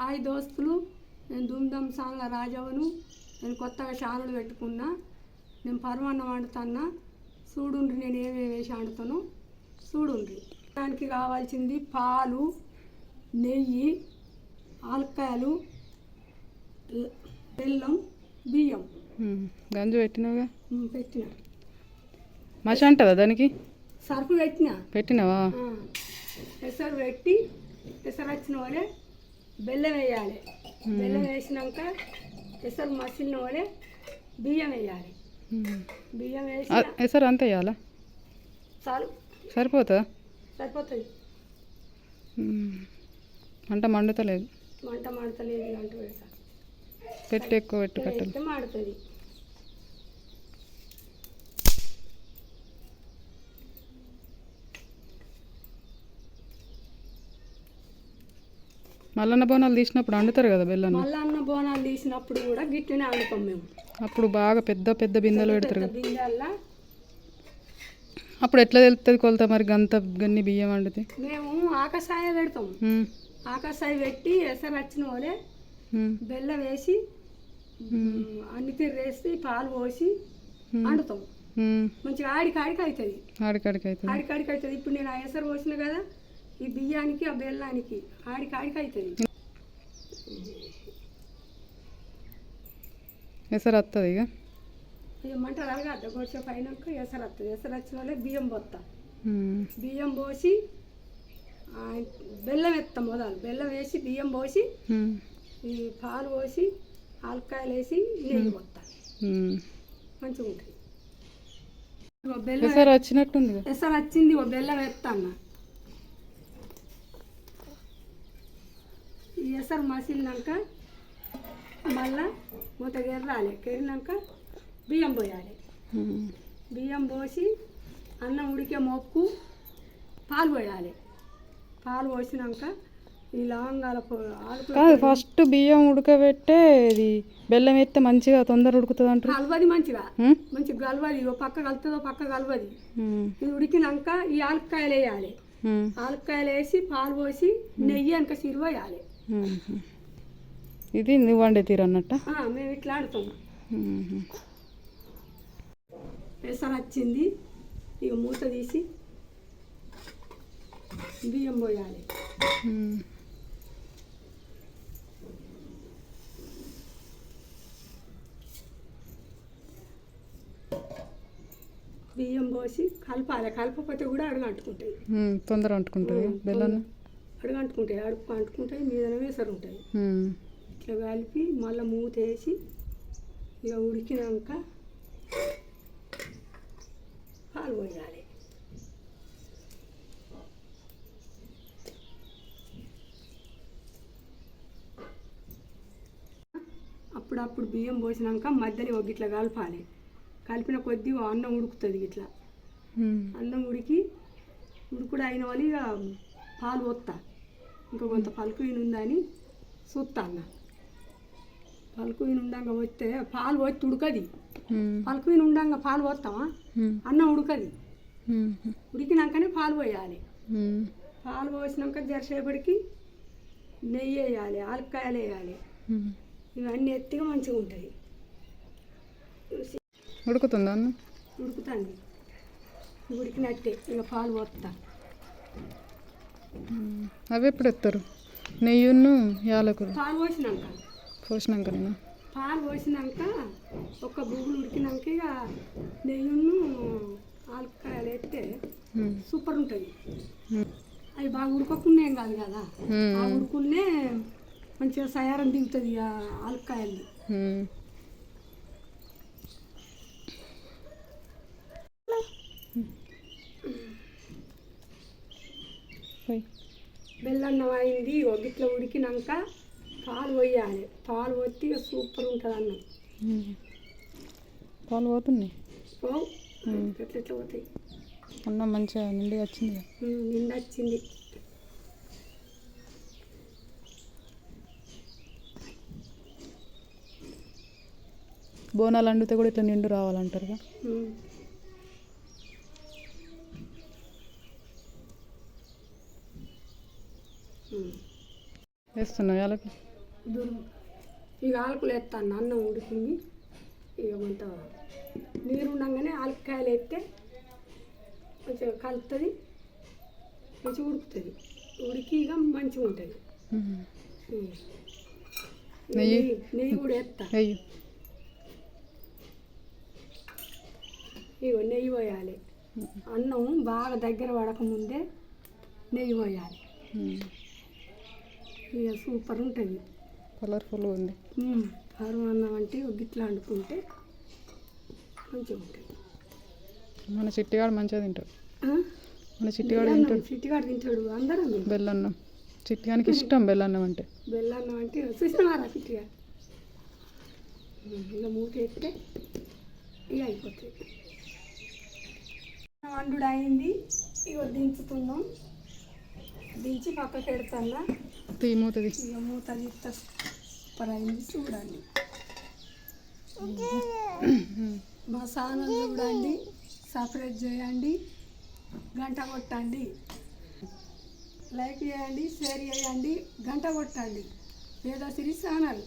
Hi దోస్తులు నేను ధూమ్ధామ్ సాంగ్ల రాజవను నేను కొత్తగా ఛానల్ పెట్టుకున్నా నేను పరమాన్నం వండుతున్నా చూడుండ్రి నేను ఏమేమి వేసి వండుతాను చూడుండ్రి దానికి కావాల్సింది పాలు నెయ్యి ఆలకాయలు బెల్లం బియ్యం. గంజు పెట్టినావుగా? ఉమ్, పెట్టిన. మష అంటుందా దానికి? సరుకు పెట్టిన. పెట్టినావా? ఎసరు పెట్టి ఎసరు వచ్చిన వాళ్ళే బెల్లం వేయాలి. బెల్లం వేసినాక ఎసరు మసిలిన వాళ్ళే బియ్యం వేయాలి. బియ్యం వేసి ఎసరు అంత వేయాలా? చాలు. సరిపోతుందా సరిపోతుంది. మంట మండుతలేదు. మంట అంటూ పెడతా పెట్టి ఎక్కువ పెట్టు కట్టలు. మాడుతుంది. మల్లన్న బోనాలు తీసినప్పుడు వండుతారు కదా బెల్లం మళ్ళీ అన్న బోనాలు తీసినప్పుడు కూడా గిట్లనే వండుతాం మేము. అప్పుడు బాగా పెద్ద పెద్ద బిందెలు పెడతారు బిందెల్లా అప్పుడు ఎట్లా తెలుస్తుంది కొలత మరి గంత గన్ని బియ్యం వండితే మేము ఆకాశాయ పెడతాం. ఆకాశాయ పెట్టి ఎసరు వచ్చిన వాళ్ళే బెల్లం వేసి అన్ని తిర్రేసి పాలు పోసి వండుతాం. మంచిగా ఆడికి ఆడికి అవుతుంది. ఆడికాడికి అవుతుంది. ఆడికి ఆడికి అవుతుంది. ఇప్పుడు నేను ఆ ఎసరు పోసిన కదా ఈ బియ్యానికి ఆ బెల్లానికి ఆడికి ఆడికి అవుతుంది. ఎసరు వస్తుంది ఇక ఏమంటారు అరగద్ద గొడిసే పైనాక ఎసరు వస్తుంది ఎసరు వచ్చిన వాళ్ళే బియ్యం పోతా బియ్యం పోసి బెల్లం ఎత్తాం మొదలు. బెల్లం వేసి బియ్యం పోసి ఈ పాలు పోసి ఆలకాయలు వేసి నెయ్యి పోతా. మంచిగా ఉంటుంది ఎసరు వచ్చినట్టుంది ఎసరు వచ్చింది ఓ బెల్లం ఎత్తాన్న. ఈ ఎసరు మసిలినాక మళ్ళా మూత కెర్రాలి కెరినాక బియ్యం పోయాలి. బియ్యం పోసి అన్నం ఉడికే మొక్కు పాలు పోయాలి. పాలు పోసినాక ఈ లవంగాల కాదు ఫస్ట్ బియ్యం ఉడకబెట్టే ఇది బెల్లం వేస్తే మంచిగా తొందర ఉడుకుతుంది అంటారు కలవది మంచిగా. మంచిగా కలవది. ఓ పక్క కలుతుందో పక్క కలవది. ఇది ఉడికినాక ఈ ఆలుకాయలు వేయాలి. ఆలుకాయలు వేసి పాలు పోసి నెయ్యి వెనక సిరువ వేయాలి. ఉమ్. ఇది నువ్వు వండే తీరు అన్నట్ట? మేము ఇట్లా ఆడుతాం. పెసర వచ్చింది. ఇక మూత తీసి బియ్యం పోయాలి. బియ్యం పోసి కలపాలి. కలపకపోతే కూడా అడుగు అంటుకుంటాయి తొందర వండుకుంటుంది బెల్లం అడుగు అంటుకుంటాయి అడుగు అంటుకుంటాయి మీద వేసరు ఉంటాయి. ఇట్లా కలిపి మళ్ళీ మూత వేసి ఇక ఉడికినాక పాలు పోయాలి. అప్పుడప్పుడు బియ్యం పోసినాక మధ్యలో ఒక ఇట్లా కలపాలి. కలిపిన కొద్దీ అన్నం ఉడుకుతుంది ఇట్లా అన్నం ఉడికి ఉడుకుడు అయిన వాళ్ళు ఇక పాలు పోస్తా ఇంకా కొంత పలుకు ఉందని చూస్తా అన్న పలుకు ఉండంగా వస్తే పాలు పోతే ఉడకది. పలుకు ఉండంగా పాలు పోస్తామా అన్నం ఉడకది. ఉడికినాకనే పాలు పోయాలి. పాలు పోసినాక జరసేపటికి నెయ్యి వేయాలి ఆలకాయలు వేయాలి. ఇవన్నీ ఎత్తిగా మంచిగా ఉంటుంది. ఉడుకుతుందా అన్న? ఉడుకుతుంది. ఉడికినట్టే ఇక పాలు పోస్తా. అవి ఎప్పుడు ఎత్తారు నెయ్యిను యాలకులు? పాలు పోసినాక. పోసినాకనేనా పాలు పోసినాక ఒక బుగ్గులు ఉడికినాక ఇక నెయ్యిను ఆలకాయలు వేస్తే సూపర్ ఉంటుంది. అవి బాగా ఉడకకుండా ఏం కాదు కదా? ఆ ఉడుకులనే మంచిగా సయారం దిగుతుంది ఆ ఆలకాయలు. పోయి. బెల్లన్నం అయింది ఒక ఇట్లా ఉడికినాక పాలు పోయాలి. పాలు పోతే సూపర్ ఉంటుంది అన్నం. పాలు పోతున్నాయి. ఎట్లా ఎట్లా పోతాయి? అన్నం మంచిగా నిండి వచ్చింది నిండా వచ్చింది. బోనాలు వండితే కూడా ఇట్లా నిండు రావాలంటారు యాలకి దుర్ము. ఇక ఆలుకులు ఎత్తాను అన్నం ఉడికింది. ఇక కొంత నీరు ఉండగానే ఆలుకాయలు ఎత్తే కొంచెం కలుపుతుంది మంచిగా ఉడుకుతుంది. ఉడికి ఇక మంచిగా ఉంటుంది. నెయ్యి? నెయ్యి. కూడా అయ్యో ఇగో నెయ్యి పోయాలి. అన్నం బాగా దగ్గర పడకముందే నెయ్యి పోయాలి. ఇక సూపర్ ఉంటుంది కలర్ఫుల్గా ఉంది కారం అన్నం అంటే గిట్లా వండుకుంటే మంచిగా ఉంటుంది మన చిట్టిగాడు మంచిగా తింటాడు? మన చిట్టిగాడు బెల్లన్నం తింటాడు. చిట్టిగాడు తింటాడు అందరం. బెల్లన్నం. చిట్టిగానికి ఇష్టం బెల్లన్నం అంటే. బెల్లన్నం అంటే చూసినారా చిట్టిగా? ఇలా మూత ఎత్తే ఇక అయిపోతుంది. వండుడు అయింది. ఇక దించుతున్నాం దించి పక్కకి పెడతాను? మూతది మూత తీస్తా. సూపర్ అయింది చూడండి మా ఛానల్ చూడండి సపరేట్ చేయండి గంట కొట్టండి. లైక్ చేయండి షేర్ చేయండి గంట కొట్టండి. వేదశ్రీ ఛానల్